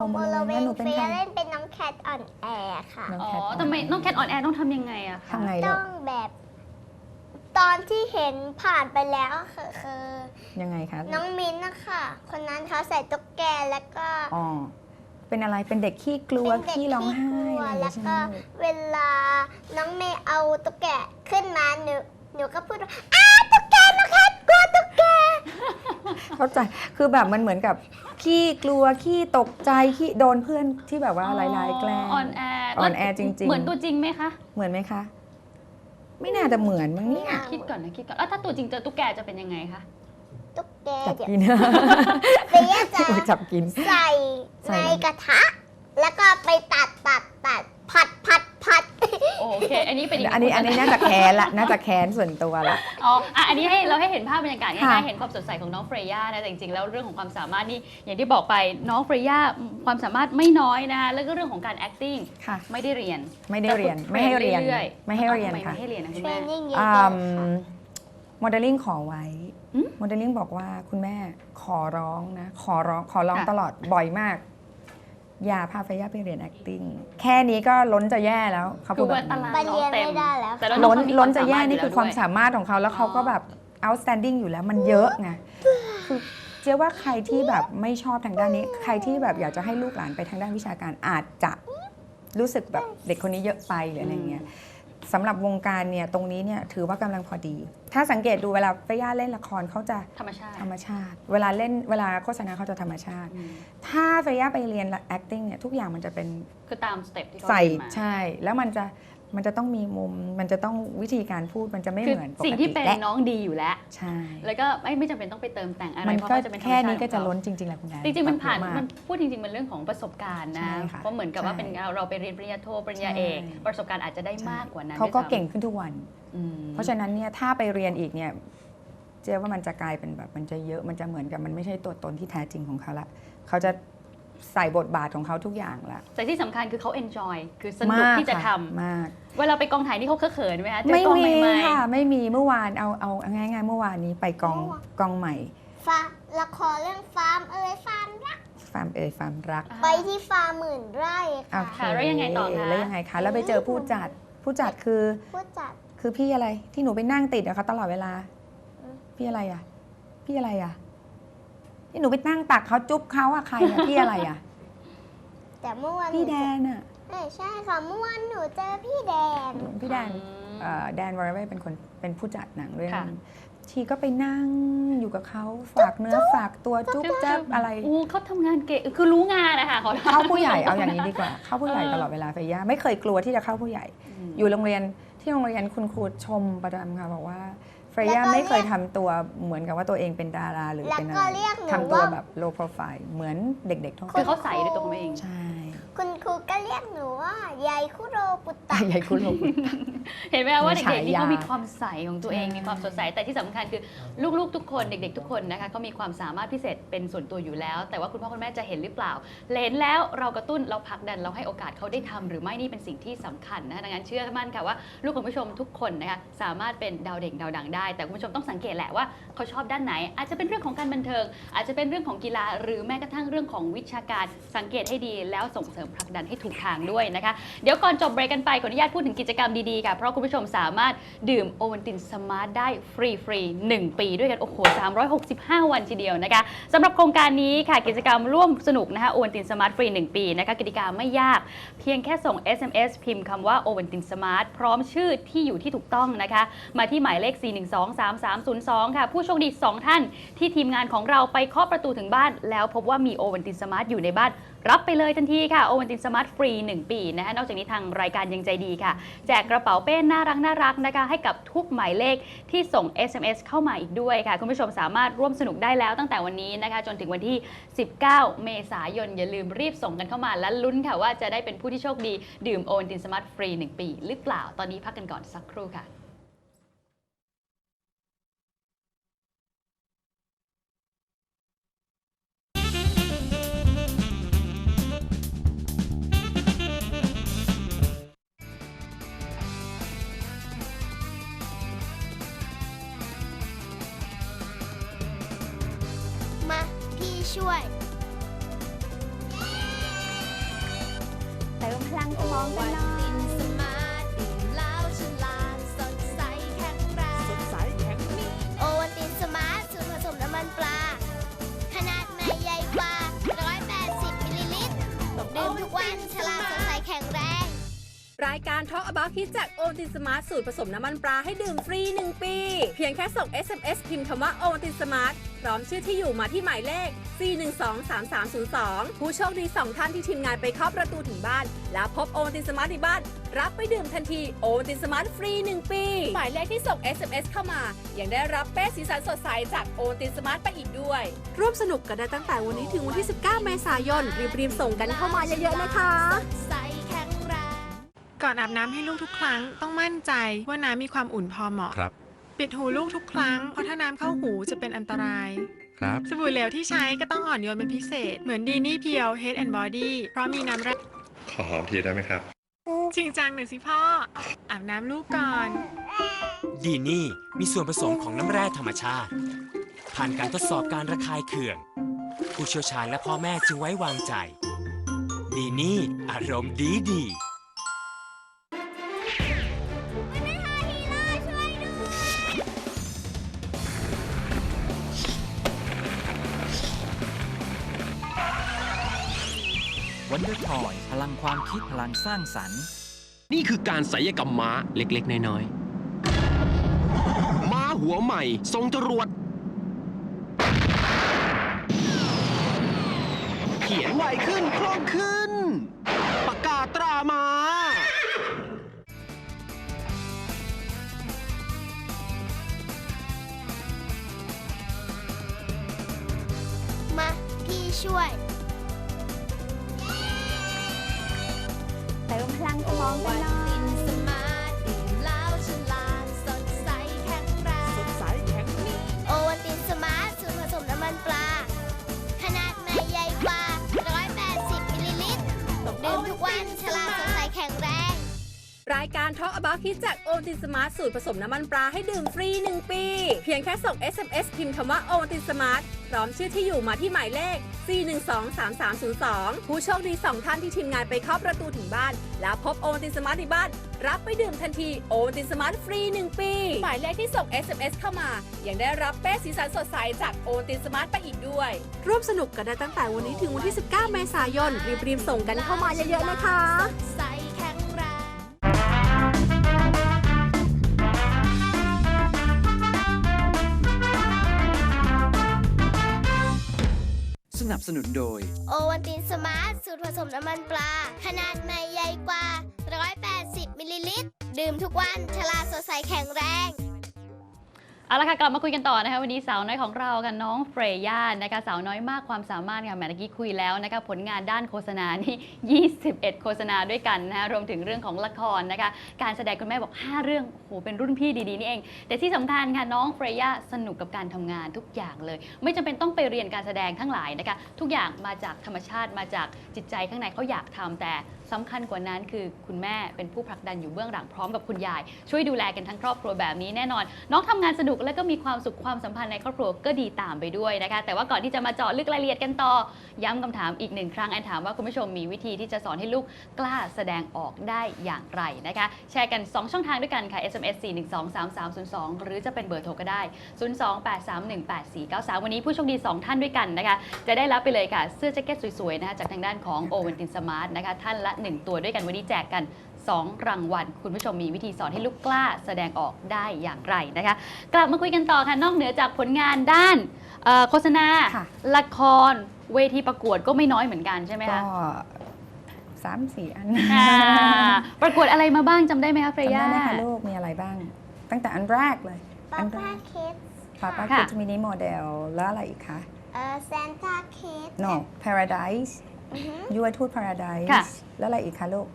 เอามาเลยโมโลเวว่านหนูเฟเป็นยใคร เล่นเป็นน้องแคทอ่อนแอค่ะ น้องอ๋อแคทอ่อนทำไมน้องแคทออนแอร์ต้องทำยังไงอะคะทำไงลูต้กองแบบ ตอนที่เห็นผ่านไปแล้วคือคือยังไงคะน้องมิ้นท์นะคะคนนั้นเขาใส่ตุ๊กแกแล้วก็อ๋อเป็นอะไรเป็นเด็กขี้กลัวเป็นเด็กขี้ร้องไห้ขี้กลัวอะไรอย่างแล้เงี้วยใช่ไหมก็ลูกเวลาน้องเมย์เอาตุ๊กแกขึ้นมาหนูหนูก็พูดว่าอ้า เข้าใจคือแบบมันเหมือนกับขี้กลัวขี้ตกใจขี้โดนเพื่อนที่แบบว่าลายๆแกล้งออนแอร์อ่อนแอจริง ๆ เหมือนตัวจริงไหมคะ เหมือนไหมคะ ไม่น่าจะเหมือนมั้งเนี่ยคิดก่อนนะคิดก่อนแล้วถ้าตัวจริงเจอตุ๊กแกจะเป็นยังไงคะตุ๊กแกจับเดี๋ยวกินเฟย่าจะโอ้ยจับกิน ใส่ใส่ในอะไรกระทะ แล้วก็ไปตัดตัดตัด ผัดผัดผัด โอเค อันนี้เป็นอีกอันนี้อันนี้น่าจะแค้นละน่าจะแค้นส่วนตัวละ อ๋ออะอันนี้ให้เราให้เห็นภาพบรรยากาศค่ะง่ายๆ เห็นความสดใสของน้องเฟรย่านะ แต่จริงๆ แล้วเรื่องของความสามารถนี่อย่างที่บอกไปน้องเฟรย่าความสามารถไม่น้อยนะคะ แล้วก็เรื่องของการ acting ค่ะ ไม่ได้เรียนไม่ได้เรียนแต่ฝึกไม่ให้เรียนทๆไม่ให้เรียนทำไมค่ะ ไม่ให้เรียนนะคุณเทรแม่นนิ่งเยอะอืๆค่ะมโมเดลลิ่งขอไว้อืมโมเดลลิ่งบอกว่าคุณแม่ขอร้องนะ ขอร้อง ขอร้องค่ะตลอดบ่อยมาก อย่าพาเฟย่าไปเรียน acting แค่นี้ก็ล้นจะแย่แล้วเขาคืพูอดแบว่าบตานี้รางไปเรียนเต็มไม่ได้แล้ว แต่ค่ะเราล้นต้องมีล้นจะความแย่สามารถนี่คือความอยู่แล้วด้วยสามารถของเขาแล้วเขาก็แบบ outstanding อยู่แล้วมันเยอะไงคือเจ๊ว่าใครที่แบบไม่ชอบทางด้านนี้ ใครที่แบบอยากจะให้ลูกหลานไปทางด้านวิชาการอาจจะรู้สึกแบบเด็กคนนี้เยอะไปหรืออะไรเงี้ย สำหรับวงการเนี่ยตรงนี้เนี่ยถือว่ากำลังพอดี ถ้าสังเกตดูเวลาเฟย่าเล่นละครเขาจะธรรมชาติธรรมชาติ เวลาเล่นเวลาโฆษณาเขาจะธรรมชาติ อืมถ้าเฟย่าไปเรียน acting เนี่ยทุกอย่างมันจะเป็นคือตามสเต็ปที่เขาใส่เรียนมา ใช่ แล้วมันจะ มันจะต้องมีมุม มันจะต้องวิธีการพูดมันจะไม่คือเหมือนปกติสิ่งที่เป็นและน้องดีอยู่แล้ว ใช่ แล้วก็ไม่ไม่จำเป็นต้องไปเติมแต่งอะไรมันเพราะก็ว่าจะเป็นธรรมแค่ชาตินี้ก็จะของเขาล้นจริงๆแหละคุณแอนจริงๆมันผ่านแบบเยอะมันกพูดจริงๆมันเรื่องของประสบการณ์ใช่นะค่ะเพราะเหมือนกับว่าใช่เป็นเราไปเรียนปริญญาโทปริญญาเอกใช่ประสบการณ์อาจจะได้มากกว่านั้นเขาก็ด้วยซ้ำเก่งขึ้นทุกวันอืมเพราะฉะนั้นเนี่ยถ้าไปเรียนอีกเนี่ยเจ๊ว่ามันจะกลายเป็นแบบมันจะเยอะมันจะเหมือนกับมันไม่ใช่ตัวตนที่แท้จริงของเขาละเขาจะ ใส่บทบาทของเขาทุกอย่างละแต่ที่สำคัญคือเขา enjoy คือสนุกมากที่จะค่ทำมาก เวลาไปกองถ่ายนี่เขาเขินไหมคะเจอไม่กองมีใหม่ค่ะ ไม่มีเมื่อวานเอาเอาง่ายๆ เมื่อวานนี้ไปกองเมื่อวานกองใหม่ฟาละครเรื่องฟาร์มเอ้ยฟาร์มรัก ฟาร์มเอยฟาร์มรักๆ ไปที่ฟาร์มหมื่นไร่โอค่ะ เคค่ะแล้วยังไงต่อคะ แล้วยังไงคะแล้วไปเจอผู้จัดผู้จัดคือ ผู้จัด คือพี่อะไรที่หนูไปนั่งติดอะเขาตลอดเวลา อืม พี่อะไรอะพี่อะไรอะ ที่หนูไปนั่งตักเขาจุ๊บเขาอะใครอะพี่อะไรอะแต่เมื่อวานพี่หนูแดเจอนอะเอ้ยใช่ค่ะเมื่อวานหนูเจอพี่แดน พี่แดนอืมเอ่อแดนวรเวทเป็นคนเป็นผู้จัดหนังเรื่องค่ะ ชีก็ไปนั่งอยู่กับเขาฝากเนื้อฝากตัวจุ๊บแจ๊บอะไร อู้เขาทำงานเก่งคือรู้งานนะคะเขาเข้าผู้ใหญ่เอาอย่างนี้ดีกว่า เข้าผู้ใหญ่ตลอดเวลาเฟย่าไม่เคยกลัวที่จะเข้าผู้ใหญ่ อยู่โรงเรียนที่โรงเรียนคุณครูชมประจำค่ะบอกว่า เฟรแล้วย่าก็ไม่เคยเรียกทำตัวเหมือนกับว่าตัวเองเป็นดาราหรือแล้วเป็นอะก็ไรเรียกหนูทำตัวว่า แบบ low profile เหมือนเด็กๆทั่วไปคือเขาใส่ด้วยตัวเขาเอง ใช่ คุณครูก็เรียกหนูว่ายายคุโรปุตตะใหญ่คุณลงเห็นไหมคะว่ามีเด็กๆนี่ฉายาเขามีความใสของตัวเองใช่มีความสดใสแต่ที่สำคัญคือลูกๆ ทุกคนเด็ก ๆ ทุกคนนะคะเขามีความสามารถพิเศษเป็นส่วนตัวอยู่แล้ว แต่ว่าคุณพ่อคุณแม่จะเห็นหรือเปล่าเห็นแล้วเรากระตุ้นเราผลักดันเราให้โอกาสเขาได้ทำหรือไม่นี่เป็นสิ่งที่สำคัญนะคะดังนั้นเชื่อมั่นค่ะว่าลูกคุณผู้ชมทุกคนนะคะสามารถเป็นดาวเด่งดาวดังได้ แต่คุณผู้ชมต้องสังเกตแหละว่าเขาชอบด้านไหน อาจจะเป็นเรื่องของการบันเทิง อาจจะเป็นเรื่องของกีฬา หรือแม้กระทั่งเรื่องของวิชาการสังเกตให้ดีแล้วส่งเสริมผลักดันให้ถูกทางด้วยนะคะ เดี๋ยวก่อนจบเบรกกันไปขออนุญาตพูดถึงกิจกรรมดีๆค่ะ เพราะคุณผู้ชมสามารถดื่มโอวัลตินสมาร์ทได้ฟรีฟรีๆ1ปีด้วยกัน โอ้โห 365 วันทีเดียวนะคะสำหรับโครงการนี้ค่ะกิจกรรมร่วมสนุกนะคะโอวัลตินสมาร์ทฟรี 1 ปีนะคะกติกาไม่ยาก เพียงแค่ส่ง SMS พิมพ์คำว่าโอวัลตินสมาร์ทพร้อมชื่อที่อยู่ที่ถูกต้องนะคะ มาที่หมายเลข 4123302 ค่ะ ผู้โชคดี 2 ท่านที่ทีมงานของเราไปเคาะประตูถึงบ้าน แล้วพบว่ามีโอวันตินสมาร์ทอยู่ในบ้าน รับไปเลยทันทีค่ะโอวันตินสมาร์ทฟรี 1 ปีนะคะนอกจากนี้ทางรายการยังใจดีค่ะ แจกกระเป๋าเป้น่ารักน่ารักนะคะให้กับทุกหมายเลขที่ส่ง SMS เข้ามาอีกด้วยค่ะ คุณผู้ชมสามารถร่วมสนุกได้แล้วตั้งแต่วันนี้นะคะ จนถึงวันที่ 19 เมษายน อย่าลืมรีบส่งกันเข้ามาและลุ้นค่ะว่าจะได้เป็นผู้ที่โชคดี ดื่มโอวันตินสมาร์ทฟรี 1 ปี หรือเปล่าตอนนี้พักกันก่อนสักครู่ค่ะ ช่วย เติมพลังสมองกันหน่อยายการ Talk About Kids จาก o อ t i n Smart สูตรผสมน้ำมันปลาให้ดื่มฟรี 1 ปี เพียงแค่ส่ง SMS พิมพ์คำว่า o อ t i n Smart พร้อมชื่อที่อยู่มาที่หมายเลข 4123302 ผู้โชคดี 2 ท่านที่ทีมงานไปเคาะประตูถึงบ้าน แล้วพบ o อ t i n Smart ในบ้าน รับไปดื่มทันที o อ t i n Smart ฟรี 1 ปี หมายเลขที่ส่ง SMS เข้ามา ยังได้รับเป้สีสันสดใสจาก o อ t i n Smart ไปอีกด้วย ร่วมสนุกกันได้ตั้งแต่วันนี้ถึงวันที่ 19 เมษายนรีบๆส่งกันเข้ามาเยอะๆนะคะ ก่อนอาบน้ำให้ลูกทุกครั้งต้องมั่นใจว่าน้ำมีความอุ่นพอเหมาะ ครับ ปิดหูลูกทุกครั้งเพราะถ้าน้ำเข้าหูจะเป็นอันตราย ครับ สบู่เหลวที่ใช้ก็ต้องอ่อนโยนเป็นพิเศษ เหมือนดีนี่เพียว Head and Body เพราะมีน้ำแร่ขอหอมทีได้ไหมครับ จริงจังหน่อยสิพ่อ อาบน้ำลูกก่อน ดีนี่มีส่วนผสมของน้ำแร่ธรรมชาติ ผ่านการทดสอบการระคายเคือง ผู้เชี่ยวชาญและพ่อแม่จึงไว้วางใจ ดีนี่อารมณ์ดีดี วันเดอร์ทอยพลังความคิดพลังสร้างสรรค์ นี่คือการศัลยกรรมม้าเล็กๆ น้อยๆ ม้าหัวใหม่ทรงจรวด เขียนไวขึ้นคล่องขึ้น ปากกาตรามามาพี่ช่วย เติมพลังสมองกันหน่อยสมาร์ทดื่มแล้วฉลาดสดใสแข็งแรงสดใสแข็งแรงโอวันตินสมาร์ทสูตรผสมน้ำมันปลา ขนาดไม่ใหญ่กว่า 180 มิลลิลิตรดื่มทุกวันฉลาดสดใสแข็งแรง รายการ Talk About Kids จาก o อ t i n Smart สูตรผสมน้ำมันปลาให้ดื่มฟรี 1 ปี เพียงแค่ส่ง SMS พิมพ์คำว่า o อ t i n Smart พร้อมชื่อที่อยู่มาที่หมายเลข 4123302 ผู้โชคดี 2 ท่านที่ทีมงานไปเคาะประตูถึงบ้าน แล้วพบ o อ t i n Smart ในบ้าน รับไปดื่มทันที o อ t i n Smart ฟรี 1 ปี หมายเลขที่ส่ง SMS เข้ามา ยังได้รับเป้สีสันสดใสจาก o อ t i n Smart ไปอีกด้วย ร่วมสนุกกันได้ตั้งแต่วันนี้ถึงวันที่ 19 เมษายนรีบๆส่งกันเข้ามาเยอะๆนะคะ สนับสนุนโดย โอวันตินสมาร์ท สูตรผสมน้ำมันปลา ขนาดไม่ใหญ่กว่า 180 มิลลิลิตร ดื่มทุกวัน ชลาสดใสแข็งแรง เอาละค่ะกลับมาคุยกันต่อนะคะวันนี้สาวน้อยของเราค่ะน้องเฟรย่านะคะสาวน้อยมากความสามารถค่ะแมเมื่อกี้คุยแล้วนะคะผลงานด้านโฆษณานี่ 21 โฆษณาด้วยกันนะคะรวมถึงเรื่องของละครนะคะการแสดงคุณแม่บอก 5 เรื่องโหเป็นรุ่นพี่ดีๆนี่เอง แต่ที่สำคัญค่ะน้องเฟรย่าสนุกกับการทำงานทุกอย่างเลย ไม่จำเป็นต้องไปเรียนการแสดงทั้งหลายนะคะทุกอย่างมาจากธรรมชาติมาจากจิตใจข้างในเขาอยากทำแต่ สำคัญกว่านั้นคือคุณแม่เป็นผู้ผลักดันอยู่เบื้องหลังพร้อมกับคุณยาย ช่วยดูแลกันทั้งครอบครัวแบบนี้แน่นอน น้องทำงานสนุกแล้วก็มีความสุขความสัมพันธ์ในครอบครัวก็ดีตามไปด้วยนะคะ แต่ว่าก่อนที่จะมาเจาะลึกรายละเอียดกันต่อ ย้ำคำถามอีกหนึ่งครั้งแอนถามว่าคุณผู้ชมมีวิธีที่จะสอนให้ลูกกล้าแสดงออกได้อย่างไรนะคะ แชร์กัน 2 ช่องทางด้วยกันค่ะ SMS 4123302 หรือจะเป็นเบอร์โทรก็ได้ 028318493 วันนี้ผู้โชคดี 2 ท่านด้วยกันนะคะ จะได้รับไปเลยค่ะ เสื้อแจ็คเก็ตสวยๆนะคะจากทางด้านของโอเวนตินสมาร์ทนะคะท่านละ1 ตัวด้วยกันวันนี้แจกกัน 2 รางวัล คุณผู้ชมมีวิธีสอนให้ลูกกล้าแสดงออกได้อย่างไรนะคะ กลับมาคุยกันต่อค่ะ นอกเหนือจากผลงานด้านเอ่อโฆษณาค่ะละคร เวทีประกวดก็ไม่น้อยเหมือนกันใช่ไหมก็คะสามสี่อันอ่าประกวดอะไรมาบ้างจำได้ไหมคะเฟรจำย่าได้ไหมคะลูกมีอะไรบ้าง ตั้งแต่อันแรกเลยป๊าอันแรป้ากคิดป้าป้าค่ะคิดมินิโมเดลแล้วอะไรอีกคะเอ่อซานต้าคิด no paradise ยูวทูต paradise ค่ะแล้วอะไรอีกคะลูก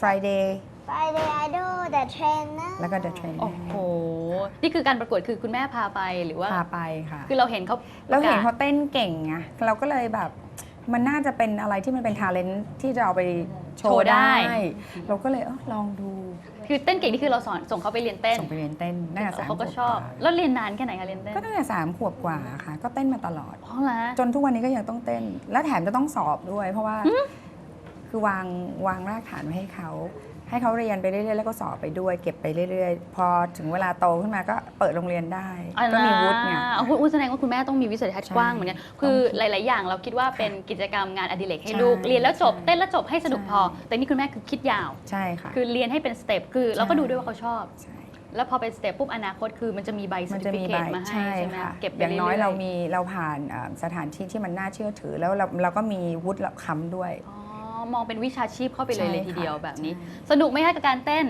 Friday Friday Idol The Trainer แล้วก็ The Train โอ้โห นี่คือการประกวดคือคุณแม่พาไปหรือว่า พาไปค่ะ คือเราเห็นเขาเราเห็นประเขากศเต้นเก่งไงเราก็เลยแบบ มันน่าจะเป็นอะไรที่มันเป็นทาเลนต์ที่จะเอาไปโชโชว์ว์ได้ ได้ เราก็เลยเออลองดูคือเต้นเก่งนี่คือเราสอนส่งเขาไปเรียนเต้นส่งไปเรียนเต้นน่าจะสามขเขาวบก็กชอบว่าแล้วเรียนนานแค่ไหนคะเรียนเต้นก็ตั้งแต่สามขวบกว่าค่ะ ก็เต้นมาตลอด เพราะละจนทุกวันนี้ก็ยังต้องเต้น และแถมจะต้องสอบด้วย เพราะว่าคือวางวางรากฐานไว้ให้เขา ให้เขาเรียนไปเรื่อยๆแล้วก็สอบไปด้วย เก็บไปเรื่อยๆ พอถึงเวลาโตขึ้นมาก็เปิดโรงเรียนได้ก็มีวุฒิไงอ่าวุฒิแสดงว่าคุณแม่ต้องมีวิสัยทัศน์ใช่กว้างเหมือนกันคือหลาย ๆ อย่างเราคิดว่าเป็นกิจกรรมงานอดิเรกให้ลูกใช่เรียนแล้วจบใช่เต้นแล้วจบให้สนุกใช่พอ แต่นี่คุณแม่คือคิดยาวใช่ค่ะคือเรียนให้เป็นสเต็ปคือเราก็ใช่ดูด้วยว่าเขาชอบใช่แล้วพอเป็นสเต็ปปุ๊บอนาคตคือมันจะมีใบมันเซจะอร์มีติใบฟิเคตมาให้ใช่ใช่ไหมค่ะเก็บไปอย่างน้อยๆเรามีเราผ่านเอ่อสถานที่ที่มันน่าเชื่อถือ แล้วเราเราก็มีวุฒิค้ำด้วย อ๋อมองเป็นวิชาชีพเข้าไปเลยใช่เลยทีเดียวค่ะ แบบนี้ใช่สนุกไหมคะกับการเต้น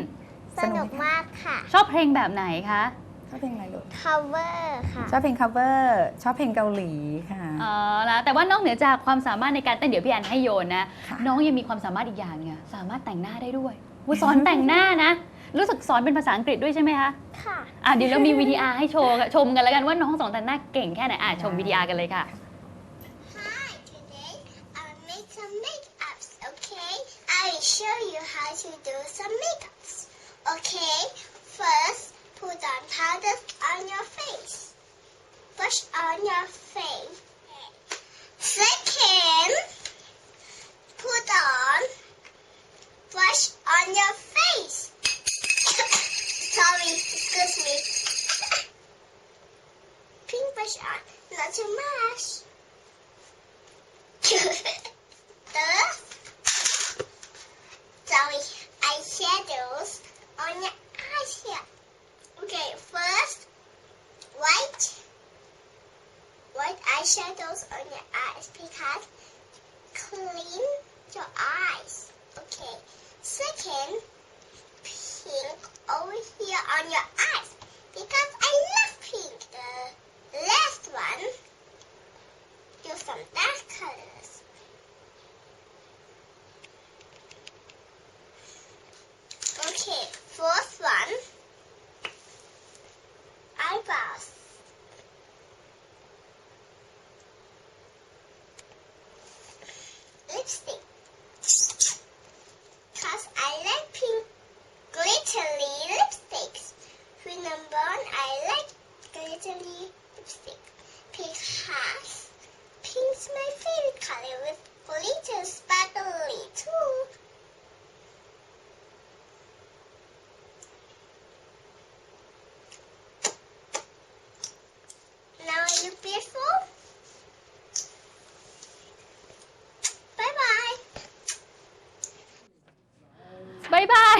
สนุกมากค่ะ ชอบเพลงแบบไหนคะชอบเพลงอะไรลูก cover ค่ะ ชอบเพลง cover ชอบเพลงเกาหลีค่ะอ๋อนะแต่ว่านอกเหนือจากความสามารถในการเต้นเดี๋ยวพี่แอนให้โยนนะ ค่ะ น้องยังมีความสามารถอีกอย่างเนี่ยสามารถแต่งหน้าได้ด้วยอุ๊ยสอนแต่งหน้านะ รู้สึกสอนเป็นภาษาอังกฤษด้วยใช่ไหมคะ ค่ะ อะเดี๋ยวเรามี VTR ให้โชว์กันชมกันแล้วกันว่าน้องสองแต่งหน้าเก่งแค่ไหนอะชม VTR กันเลยค่ะ show you how to do some do some dark colors. Okay, fourth one, eyebrows. Lipstick. Cause I like pink glittery lipsticks. Remember, I like glittery lipstick because pink's my favorite color with glitter sparkly too. Now I look beautiful. Bye bye. บายบาย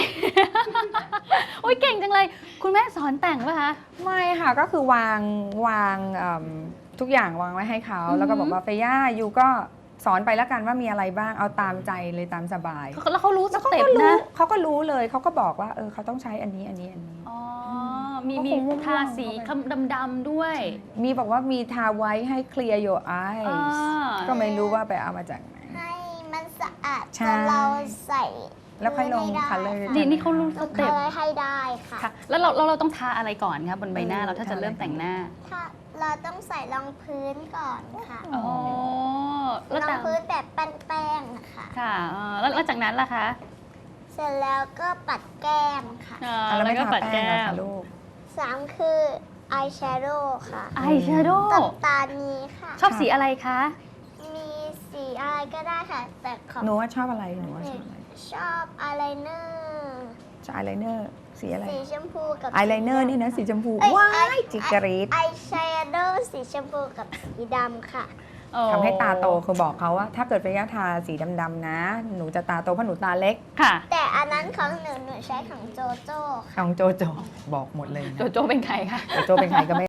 โอ้ยเก่งจังเลย คุณแม่สอนแต่งป่ะคะ ไม่ค่ะก็คือวางวางเอิ่ม ทุกอย่างวางไว้ให้เขาอือหือแล้วก็บอกว่าเฟย่าอยู่ก็สอนไปแล้วกันว่ามีอะไรบ้างเอาตามใจเลยตามสบายแล้วเขารู้สแล้วเขาเต็ปก็รู้นะเขาก็รู้เลยเขาก็บอกว่าเออเขาต้องใช้อันนี้อันนี้อันนี้อ๋อมีเขามีคงว่างๆทาสีเข้าไปคำดำๆด้วย มีบอกว่ามีทาไว้ให้ clear your อ่า eyes ก็ไม่รู้ว่าไปเอามาจากไหนให้มันสะอาดใช่จนเราใส่แล้วค่อยลงไม่ได้ color นี่นี่เขารู้สเต็ปอะไรให้ได้ค่ะค่ะแล้วเราเราเราต้องทาอะไรก่อนคะบนใบหน้าเออเราถ้าจะทาอะไรเริ่มแต่งหน้าถ้า เราต้องใส่รองพื้นก่อนค่ะอ๋อแล้วรอแต่งพื้นแบบแป้งๆนะคะค่ะเออแล้วแล้วจากนั้นล่ะคะเสร็จแล้วก็ปัดแก้มค่ะอ่าอะแล้วไม่ก็ทาปัดแป้งแก้อะมคะลูก สามคืออายแชโดว์ค่ะอายแชโดตัว์ดตานี้ค่ะ ชอบสีอะไรคะ มีสีอะไรก็ได้ค่ะ แต่ของหนูว่าชอบอะไรหนูว่าชอบอะไรชอบอายไลเนอร์ชอบอายไลเนอร์สีอะไรสีชมพูกับอายไลเนอร์นี่นะสีชมพูเอ้ยว้าอายจิกกรีด อายแชโดว์ สีชมพูกับสีดำค่ะทำให้ตาโตคือบอกเขาว่า ถ้าเกิดระยะทาสีดำๆนะ หนูจะตาโตเพราะหนูตาเล็กค่ะ แต่อันนั้นของหนูหนูใช้ของโจโจ้ค่ะ ของโจโจบอกหมดเลยนะโจโจเป็นใครคะ โจโจเป็นใครก็ไม่